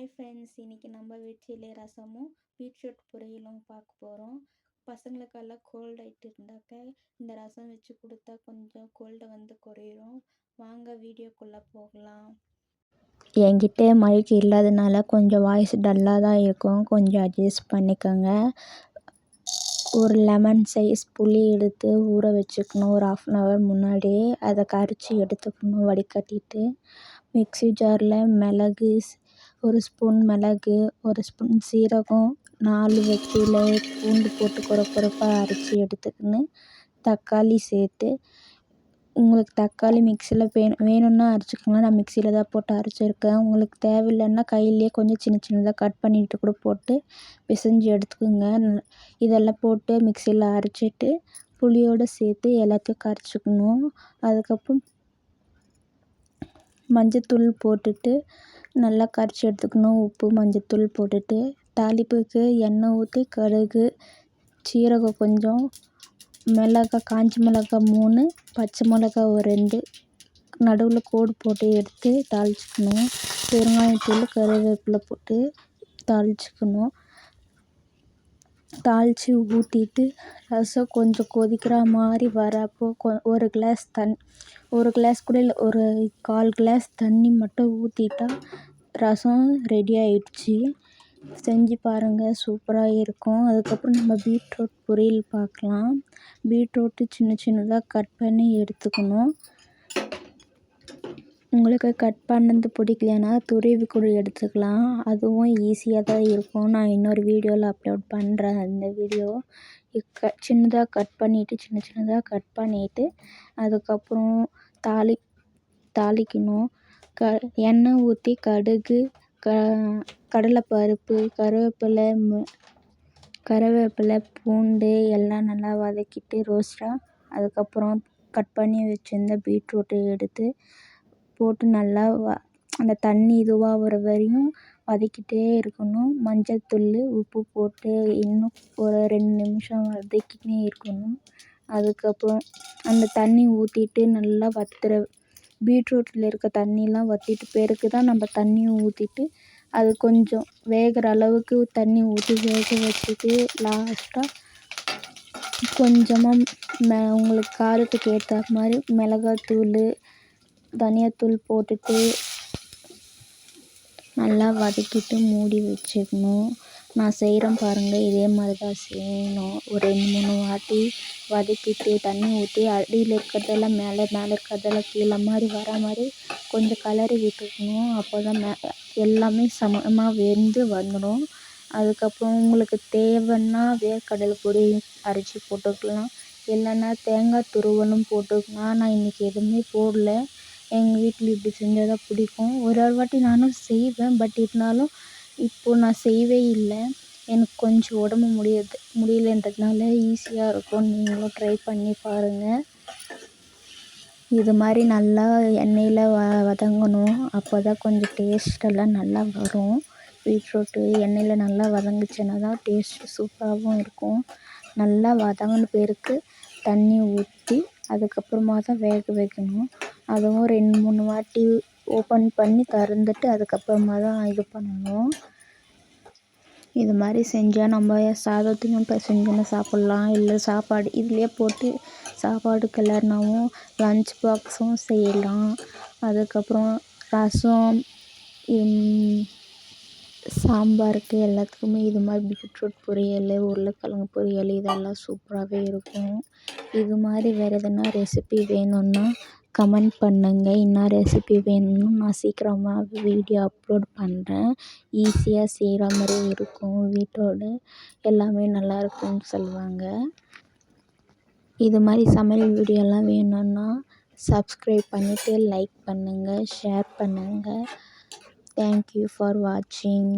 Hi friends இன்றைக்கி நம்ம வீட்டிலே ரசமும் பீட்ரூட் பொரியலும் பார்க்க போகிறோம் பசங்களுக்கெல்லாம் கோல்டு ஆகிட்டு இருந்தாக்க இந்த ரசம் வச்சு கொடுத்தா கொஞ்சம் கோல்டை வந்து குறையிரும் வாங்க வீடியோக்குள்ளே போகலாம். என்கிட்ட மழைக்கு இல்லாதனால கொஞ்சம் வாய்ஸ் டல்லாக தான் இருக்கும். கொஞ்சம் அட்ஜஸ்ட் பண்ணிக்கோங்க. ஒரு லெமன் சைஸ் புளி எடுத்து ஊற வச்சுக்கணும். ஒரு ஆஃப் அன் ஹவர் முன்னாடி அதை கரைச்சி எடுத்துக்கணும். வடிகட்டிட்டு மிக்ஸி ஜாரில் மிளகு ஒரு ஸ்பூன் மிளகு ஒரு ஸ்பூன் சீரகம் நாலு வெற்றிலை பூண்டு போட்டு கொர அரைச்சி எடுத்துக்கின்னு தக்காளி சேர்த்து உங்களுக்கு தக்காளி மிக்சியில் வேணும் வேணும்னா அரைச்சிக்கோங்க. நான் மிக்சியில் தான் போட்டு அரைச்சிருக்கேன். உங்களுக்கு தேவையில்லைன்னா கையிலேயே கொஞ்சம் சின்ன சின்னதாக கட் பண்ணிட்டு கூட போட்டு பிசைஞ்சு எடுத்துக்கோங்க. இதெல்லாம் போட்டு மிக்சியில் அரைச்சிட்டு புளியோடு சேர்த்து எல்லாத்தையும் கரைச்சிக்கணும். அதுக்கப்புறம் மஞ்சத்தூள் போட்டுட்டு நல்லா கரைச்சி எடுத்துக்கணும். உப்பு மஞ்சத்தூள் போட்டுட்டு தாளிப்புக்கு எண்ணெய் ஊற்றி கடுகு சீரகம் கொஞ்சம் மிளகா காஞ்ச மிளகாய் மூணு பச்சை மிளகா ஒரு ரெண்டு நடுவில் கோடு போட்டு எடுத்து தாளிச்சிக்கணும். பெருங்காயத்தூள் கருவேப்பிலை போட்டு தாளிச்சிக்கணும். தாளித்து ஊற்றிட்டு ரசம் கொஞ்சம் கொதிக்கிற மாதிரி வரப்போ கொ ஒரு கிளாஸ் தண் ஒரு கிளாஸ் கூட இல்லை ஒரு கால் கிளாஸ் தண்ணி மட்டும் ஊற்றிட்டா ரசம் ரெடி ஆயிடுச்சு. செஞ்சு பாருங்கள் சூப்பராக இருக்கும். அதுக்கப்புறம் நம்ம பீட்ரூட் பொரியல் பார்க்கலாம் பீட்ரூட்டு சின்ன சின்னதாக கட் பண்ணி எடுத்துக்கணும். உங்களுக்கு கட் பண்ணது பிடிக்கலனா துருவி கூட எடுத்துக்கலாம். அதுவும் ஈஸியாக தான் இருக்கும். நான் இன்னொரு வீடியோவில் அப்லோட் பண்ணுறேன் அந்த வீடியோ. க சின்னதாக கட் பண்ணிவிட்டு சின்ன சின்னதாக கட் பண்ணிவிட்டு அதுக்கப்புறம் தாளி தாளிக்கணும். க எண்ணெய் ஊற்றி கடுகு க கடலைப்பருப்பு கருவேப்பிலை கருவேப்பிலை பூண்டு எல்லாம் நல்லா வதக்கிட்டு ரோஸ்ட்டாக அதுக்கப்புறம் கட் பண்ணி வச்சுருந்த பீட்ரூட்டை எடுத்து போட்டு நல்லா வ அந்த தண்ணி இதுவாக வர வரையும் வதக்கிட்டே இருக்கணும். மஞ்சள் தூள் உப்பு போட்டு இன்னும் ஒரு ரெண்டு நிமிஷம் வதக்கினே இருக்கணும். அதுக்கப்புறம் அந்த தண்ணி ஊற்றிட்டு நல்லா வத்துற பீட்ரூட்டில் இருக்க தண்ணியெலாம் வற்றிட்டு பிறகு தான் நம்ம தண்ணியும் ஊற்றிட்டு அது கொஞ்சம் வேகிற அளவுக்கு தண்ணி ஊற்றி வேக வச்சுட்டு லாஸ்ட்டாக கொஞ்சமாக மெ உங்களுக்கு காரத்துக்கு ஏற்ற மாதிரி மிளகாத்தூள் தனியாத்தூள் போட்டுட்டு நல்லா வதக்கிட்டு மூடி வச்சுக்கணும் நான் செய்கிறேன் பாருங்கள் இதே மாதிரி தான் செய்யணும். ஒரு ரெண்டு மூணு வாட்டி வதக்கிட்டு தண்ணி ஊற்றி அடியில் இருக்கிறதெல்லாம் மேலே மேலே இருக்கிறதெல்லாம் கீழே மாதிரி வர மாதிரி கொஞ்சம் கலரி விட்டுக்கணும். அப்போ தான் மே எல்லாமே சமமாக வெந்து வந்துடும். அதுக்கப்புறம் உங்களுக்கு தேவைன்னா வேர்க்கடலை பொடி அரைச்சி போட்டுக்கலாம். இல்லைன்னா தேங்காய் துருவலும் போட்டுக்கலாம். நான் இன்றைக்கி எதுவுமே போடல. எங்கள் வீட்டில் இப்படி செஞ்சால் தான் பிடிக்கும். ஒரு ஒரு வாட்டி நானும் செய்வேன். பட் இருந்தாலும் இப்போது நான் செய்யவே இல்லை. எனக்கு கொஞ்சம் உடம்பு முடியாது. முடியலன்றதுனால ஈஸியாக இருக்கும். நீங்களும் ட்ரை பண்ணி பாருங்கள் இது மாதிரி நல்லா எண்ணெயில் வ வதங்கணும். அப்போ தான் கொஞ்சம் டேஸ்ட்டெல்லாம் நல்லா வரும். பீட்ரூட்டு எண்ணெயில் நல்லா வதங்குச்சுன்னா தான் டேஸ்ட்டு சூப்பராகவும் இருக்கும். நல்லா வதங்கின பிறகு தண்ணி ஊற்றி அதுக்கப்புறமா தான் வேக வைக்கணும். அதுவும் ரெண்டு மூணு வாட்டி ஓப்பன் பண்ணி திறந்துட்டு அதுக்கப்புறமா தான் இது பண்ணணும். இது மாதிரி செஞ்சால் நம்ம சாதத்தையும் பிசைஞ்சுன்னு சாப்பிட்லாம். இல்லை சாப்பாடு இதுலேயே போட்டு சாப்பாடு கிளறினாவும் லன்ச் பாக்ஸும் செய்யலாம். அதுக்கப்புறம் ரசம் சாம்பாருக்கு எல்லாத்துக்குமே இது மாதிரி பீட்ரூட் பொரியல் உருளைக்கிழங்கு பொரியல் இதெல்லாம் சூப்பராகவே இருக்கும். இது மாதிரி வேறு எதனா ரெசிபி வேணும்னா கமெண்ட் பண்ணுங்கள் என்ன ரெசிபி வேணும்னு நான் சீக்கிரமாக வீடியோ அப்லோட் பண்ணுறேன் ஈஸியாக செய்கிற மாதிரி இருக்கும். வீட்டோட எல்லாமே நல்லா இருக்கும்னு சொல்லுவாங்க. இது மாதிரி சமையல் வீடியோலாம் வேணும்னா சப்ஸ்கிரைப் பண்ணிவிட்டு லைக் பண்ணுங்கள் ஷேர் பண்ணுங்கள் தேங்க்யூ ஃபார் வாட்சிங்